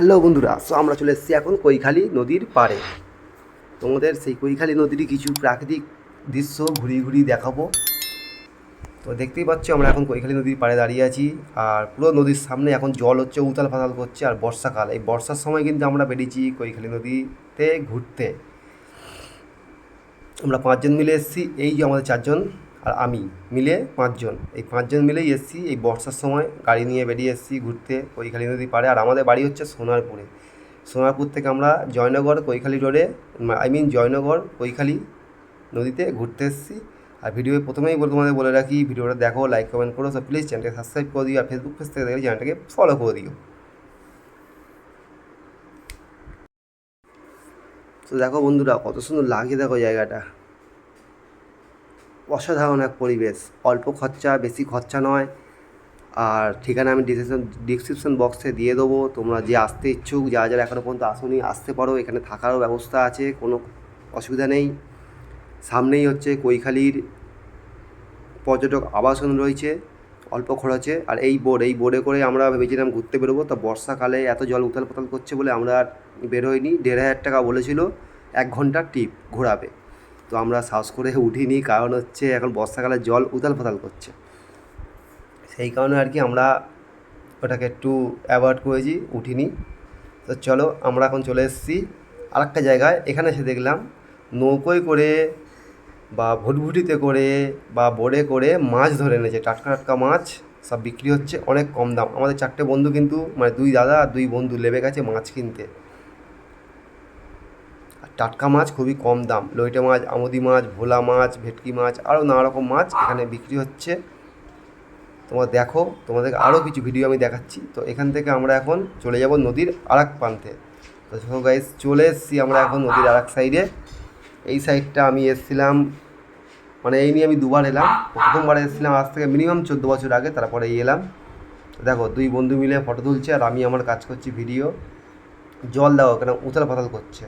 Hello বন্ধুরা, so আমরা চলে এসেছি এখন কৈখালী নদীর পাড়ে। তোমাদের সেই কৈখালী নদীরই কিছু প্রাকৃতিক দৃশ্য ঘুরিয়ে ঘুরিয়ে দেখাবো। তো দেখতেই পাচ্ছ, আমরা এখন কৈখালী নদীর পাড়ে দাঁড়িয়ে আছি, আর পুরো নদীর সামনে এখন জল হচ্ছে, উতাল পাতাল করছে, আর বর্ষাকাল। এই বর্ষার সময় কিন্তু আমরা বেরিয়েছি কৈখালী নদীতে ঘুরতে। আমরা পাঁচজন মিলে এসেছি, এই যে আমাদের চারজন। আর আমি মিলে পাঁচজন। এই পাঁচজন মিলেই এসেছি, এই বর্ষার সময় গাড়ি নিয়ে বেরিয়ে এসেছি ঘুরতে কৈখালী নদী পাড়ে। আর আমাদের বাড়ি হচ্ছে সোনারপুরে। সোনারপুর থেকে আমরা জয়নগর কৈখালী রোডে আই মিন জয়নগর কৈখালী নদীতে ঘুরতে এসেছি। আর ভিডিও প্রথমেই বলে তোমাদের বলে রাখি ভিডিওটা দেখো লাইক কমেন্ট করো। সব প্লিজ চ্যানেলটাকে সাবস্ক্রাইব করে দিও, আর ফেসবুক পেজ থেকে দেখলে চ্যানেলটাকে ফলো করে দিও। তো দেখো বন্ধুরা, কত সুন্দর লাগে দেখো জায়গাটা। অসাধারণ এক পরিবেশ। অল্প খরচা, বেশি খরচা নয়। আর ঠিকানা আমি ডিসক্রিপশন ডিসক্রিপশন বক্সে দিয়ে দেবো। তোমরা যে আসতে ইচ্ছুক, যারা যারা এখনও পর্যন্ত আসোনি, আসতে পারো। এখানে থাকারও ব্যবস্থা আছে, কোনো অসুবিধা নেই। সামনেই হচ্ছে কৈখালীর পর্যটক আবাসন রয়েছে, অল্প খরচে। আর এই বোর্ড, এই বোর্ডে করে আমরা ভেবেছিলাম ঘুরতে বেরোবো, তো বর্ষাকালে এত জল উথাল পাতাল করছে বলে আমরা আর বেরোইনি দেড় হাজার টাকা বলেছিল, এক ঘণ্টার টিপ ঘোরাবে। তো আমরা সাহস করে উঠিনি, কারণ হচ্ছে এখন বর্ষাকালে জল উথাল পাতাল করছে। সেই কারণে আর কি আমরা ওটাকে একটু অ্যাভয়েড করেছি, উঠিনি। তো চলো আমরা এখন চলে এসেছি আর একটা জায়গায়। এখানে এসে দেখলাম নৌকোয় করে বা ভুটভুটিতে করে বা বোর্ডে করে মাছ ধরে এনেছে। টাটকা টাটকা মাছ সব বিক্রি হচ্ছে, অনেক কম দাম। আমাদের চারটে বন্ধু কিন্তু মানে দুই দাদা আর দুই বন্ধু লেবে গেছে মাছ কিনতে। আর টাটকা মাছ খুবই কম দাম। লইটে মাছ, আমুদি মাছ, ভোলা মাছ, ভেটকি মাছ আরও নানা রকম মাছ এখানে বিক্রি হচ্ছে। তোমরা দেখো তোমাদের আরও কিছু ভিডিও আমি দেখাচ্ছি। তো এখান থেকে আমরা এখন চলে যাব নদীর আর এক প্রান্তে। তো সো গাইস চলে এসেছি আমরা এখন নদীর আর এক সাইডে এই সাইডটা আমি এসেছিলাম মানে এই নিয়ে আমি দুবার এলাম। প্রথমবার এসেছিলাম আজ থেকে মিনিমাম চোদ্দ বছর আগে, তারপরে এলাম। দেখো, দুই বন্ধু মিলে ফটো তুলছে আর আমি আমার কাজ করছি ভিডিও জল দাও, কেন? উথাল পাতাল করছে।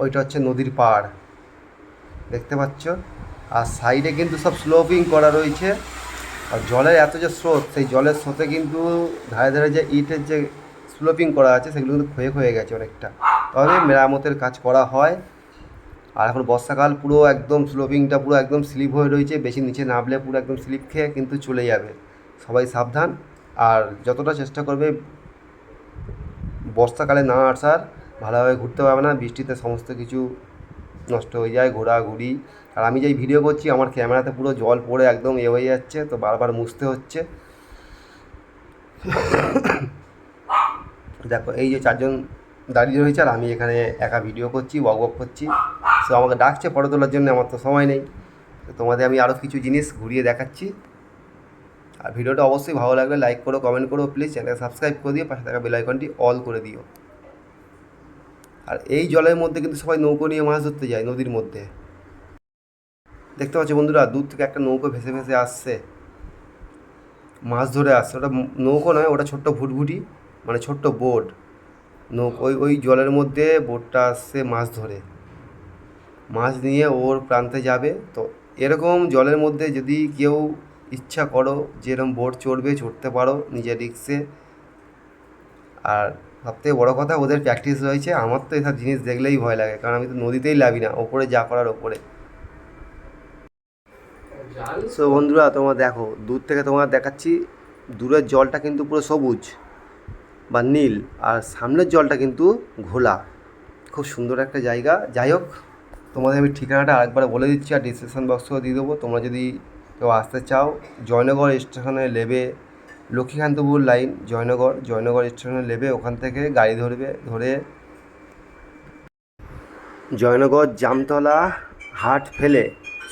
ওইটা হচ্ছে নদীর পাড়। দেখতে পাচ্ছ? আর সাইডে কিন্তু সব স্লোপিং করা রয়েছে। আর জলের এত যে স্রোত, সেই জলের স্রোতে কিন্তু ধারে ধারে যে ইটের যে স্লোপিং করা আছে, সেগুলো কিন্তু ক্ষয়ে ক্ষয়ে গেছে অনেকটা। তবে মেরামতের কাজ করা হয়। আর এখন বর্ষাকাল পুরো একদম স্লোপিংটা পুরো একদম স্লিপ হয়ে রয়েছে। বেশি নিচে নামলে পুরো একদম স্লিপ খেয়ে কিন্তু চলে যাবে। সবাই সাবধান। আর যতটা চেষ্টা করবে বর্ষাকালে না আসার ভালোভাবে ঘুরতে পারবে না, বৃষ্টিতে সমস্ত কিছু নষ্ট হয়ে যায়, ঘোরাঘুরি। আর আমি যেই ভিডিও করছি, আমার ক্যামেরাতে পুরো জল পড়ে একদম এ হয়ে যাচ্ছে, তো বারবার মুছতে হচ্ছে। দেখো, এই যে চারজন দাঁড়িয়ে রয়েছে, আর আমি এখানে একা ভিডিও করছি ওয়াক ওয়াক করছি। সো আমাকে ডাকছে ফটো তোলার জন্য, আমার তো সময় নেই। তো তোমাদের আমি আরও কিছু জিনিস ঘুরিয়ে দেখাচ্ছি। আর ভিডিওটা অবশ্যই ভালো লাগলে লাইক করো কমেন্ট করো প্লিজ চ্যানেলকে সাবস্ক্রাইব করে দিও, পাশে থাকা বেল আইকনটি অল করে দিও। আর এই জলের মধ্যে কিন্তু সবাই নৌকো নিয়ে মাছ ধরতে যায় নদীর মধ্যে। দেখতে পাচ্ছ বন্ধুরা, দূর থেকে একটা নৌকো ভেসে ভেসে আসছে। মাছ ধরে আসছে। ওটা নৌকো নয়, ওটা ছোট্ট ভুটভুটি মানে ছোট্ট বোট। নৌকো, ওই ওই জলের মধ্যে বোটটা আসছে মাছ ধরে। মাছ নিয়ে ওর প্রান্তে যাবে। তো এরকম জলের মধ্যে যদি কেউ ইচ্ছা করো যে এরকম বোট চড়বে, চড়তে পারো নিজের রিক্সে। আর সবথেকে বড়ো কথা, ওদের প্র্যাকটিস রয়েছে। আমার তো এসব জিনিস দেখলেই ভয় লাগে, কারণ আমি তো নদীতেই লাভি না, ওপরে যা করার ওপরে। সো বন্ধুরা, তোমরা দেখো, দূর থেকে তোমার দেখাচ্ছি, দূরের জলটা কিন্তু পুরো সবুজ বা নীল, আর সামনের জলটা কিন্তু ঘোলা। খুব সুন্দর একটা জায়গা। যাই হোক, তোমাদের আমি ঠিকানাটা আরেকবার বলে দিচ্ছি, আর ডিসক্রিপশন বক্সেও দিয়ে দেবো। তোমরা যদি কেউ আসতে চাও, জয়নগর স্টেশনে নেবে লক্ষ্মীকান্তপুর লাইন, জয়নগর জয়নগর স্টেশনে নেবে ওখান থেকে গাড়ি ধরবে, ধরে জয়নগর জামতলা হাট ফেলে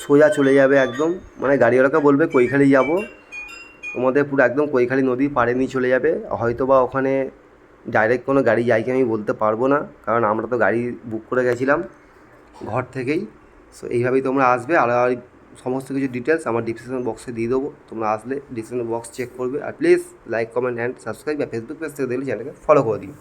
সোজা চলে যাবে একদম। মানে গাড়িওয়ালাকে বলবে, কৈখালি যাব। তোমাদের পুরো একদম কৈখালি নদী পাড়ে নিয়ে চলে যাবে। হয়তো বা ওখানে ডাইরেক্ট কোনো গাড়ি যায় কি আমি বলতে পারব না, কারণ আমরা তো গাড়ি বুক করে গেছিলাম ঘর থেকেই। সো এইভাবেই তোমরা আসবে আর সমস্ত কিছু ডিটেলস আমার ডিসক্রিপশন বক্সে দিয়ে দেবো। তোমরা আসলে ডিসক্রিপশন বক্স চেক করবে। আর please like comment and subscribe বা ফেসবুক পেজ থেকে দেখলে চ্যানেলকে ফলো করে দিও।